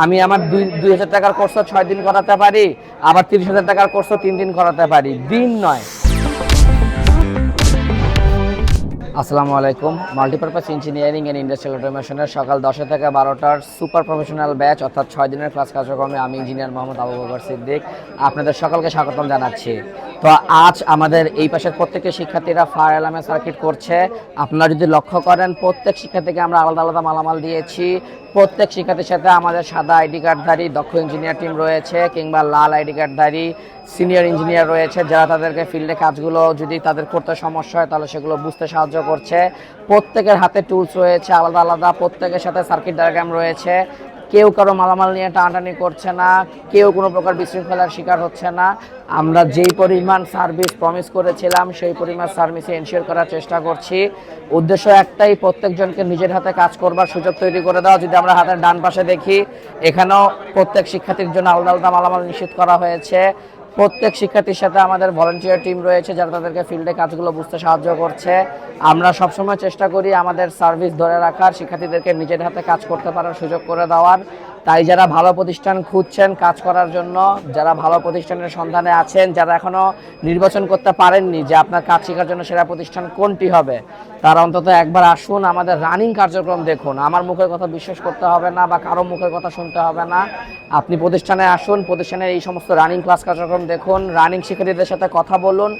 আমি আমার দুই দুই হাজার টাকার কোর্স ছয় দিন করাতে পারি, আবার তিরিশ হাজার টাকার কোর্স তিন দিন করাতে পারি। দিন নয়। আসসালামু আলাইকুম। মাল্টিপারপাস ইঞ্জিনিয়ারিং অ্যান্ড ইন্ডাস্ট্রিয়াল অটোমেশনের সকাল দশটা থেকে বারোটার সুপার প্রফেশনাল ব্যাচ অর্থাৎ ছয় দিনের ক্লাস কার্যক্রমে আমি ইঞ্জিনিয়ার মোহাম্মদ আবু বকর সিদ্দিক আপনাদের সকলকে স্বাগতম জানাচ্ছি। তো আজ আমাদের এই পাশের প্রত্যেকটা শিক্ষার্থীরা ফায়ার অ্যালার্মে সার্কিট করছে। আপনারা যদি লক্ষ্য করেন, প্রত্যেক শিক্ষার্থীকে আমরা আলাদা আলাদা মালামাল দিয়েছি। প্রত্যেক শিক্ষার্থীর সাথে আমাদের সাদা আইডি কার্ডধারী, দক্ষ ইঞ্জিনিয়ার টিম রয়েছে কিংবা লাল আইডি কার্ডধারী, সিনিয়র ইঞ্জিনিয়ার রয়েছে যারা তাদেরকে ফিল্ডে কাজগুলো যদি তাদের করতে সমস্যা হয় তাহলে সেগুলো বুঝতে সাহায্য করছে। প্রত্যেকের হাতে টুলস রয়েছে, আলাদা আলাদা, প্রত্যেকের সাথে সার্কিট ডায়াগ্রাম রয়েছে। কেউ কারও মালামাল নিয়ে টানাটানি করছে না, কেউ কোনো প্রকার বিশৃঙ্খলার শিকার হচ্ছে না। আমরা যেই পরিমাণ সার্ভিস প্রমিস করেছিলাম, সেই পরিমাণ সার্ভিসে এনশিওর করার চেষ্টা করছি। উদ্দেশ্য একটাই, প্রত্যেকজনকে নিজের হাতে কাজ করবার সুযোগ তৈরি করে দেওয়া। যদি আমরা হাতের ডান পাশে দেখি, এখানেও প্রত্যেক শিক্ষার্থীর জন্য আলাদা আলাদা মালামাল নিশ্চিত করা হয়েছে। প্রত্যেক শিক্ষার্থীর সাথে আমাদের ভলেন্টিয়ার টিম রয়েছে যারা তাদেরকে ফিল্ডে কাজগুলো বুঝতে সাহায্য করছে। আমরা সবসময় চেষ্টা করি আমাদের সার্ভিস ধরে রাখার, শিক্ষার্থীদেরকে নিজের হাতে কাজ করতে পারার সুযোগ করে দেওয়ার। তাই যারা ভালো প্রতিষ্ঠান খুঁজছেন কাজ করার জন্য, যারা ভালো প্রতিষ্ঠানের সন্ধানে আছেন, যারা এখনও নির্বাচন করতে পারেননি যে আপনার কাজ শেখার জন্য সেরা প্রতিষ্ঠান কোনটি হবে, তারা অন্তত একবার আসুন, আমাদের রানিং কার্যক্রম দেখুন। আমার মুখের কথা বিশ্বাস করতে হবে না বা কারও মুখের কথা শুনতে হবে না। আপনি প্রতিষ্ঠানে আসুন, প্রতিষ্ঠানের এই সমস্ত রানিং ক্লাস কার্যক্রম দেখুন, রানিং শিক্ষার্থীদের সাথে কথা বলুন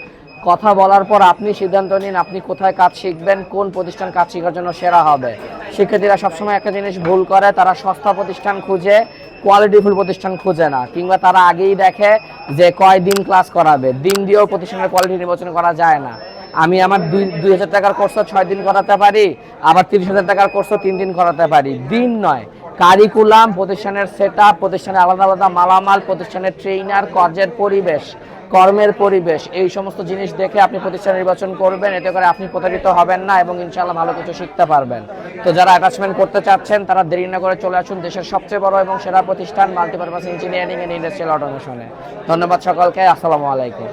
কথা বলার পর আপনি সিদ্ধান্ত নিন আপনি কোথায় কাজ শিখবেন, কোন প্রতিষ্ঠান কাজ শেখার জন্য সেরা হবে। শিক্ষার্থীরা সবসময় একটা জিনিস ভুল করে, তারা সস্তা প্রতিষ্ঠান খুঁজে কোয়ালিটিফুল প্রতিষ্ঠান খুঁজে না, কিংবা তারা আগেই দেখে যে কয় দিন ক্লাস করাবে। দিন দিয়েও প্রতিষ্ঠানের কোয়ালিটি নির্বাচন করা যায় না। আমি আমার দুই দুই হাজার টাকার কোর্স ছয় দিন করাতে পারি, আবার তিরিশ হাজার টাকার কোর্স তিন দিন করাতে পারি। দিন নয় কারিকুলাম প্রতিষ্ঠানের সেট আপ প্রতিষ্ঠানের আলাদা আলাদা মালামাল, প্রতিষ্ঠানের ট্রেইনার কাজের পরিবেশ। কর্মের পরিবেশ, এই সমস্ত জিনিস দেখে আপনি প্রতিষ্ঠান নির্বাচন করবেন, এতে করে আপনি প্রতারিত হবেন না এবং ইনশাল্লাহ ভালো কিছু শিখতে পারবেন। তো যারা অ্যাটাচমেন্ট করতে চাচ্ছেন, তারা দেরি না করে চলে আসুন দেশের সবচেয়ে বড় এবং সেরা প্রতিষ্ঠান মাল্টিপারপাস ইঞ্জিনিয়ারিং এন্ড ইন্ডাস্ট্রিয়াল অটোমেশনে ধন্যবাদ সকলকে, আসসালামু আলাইকুম।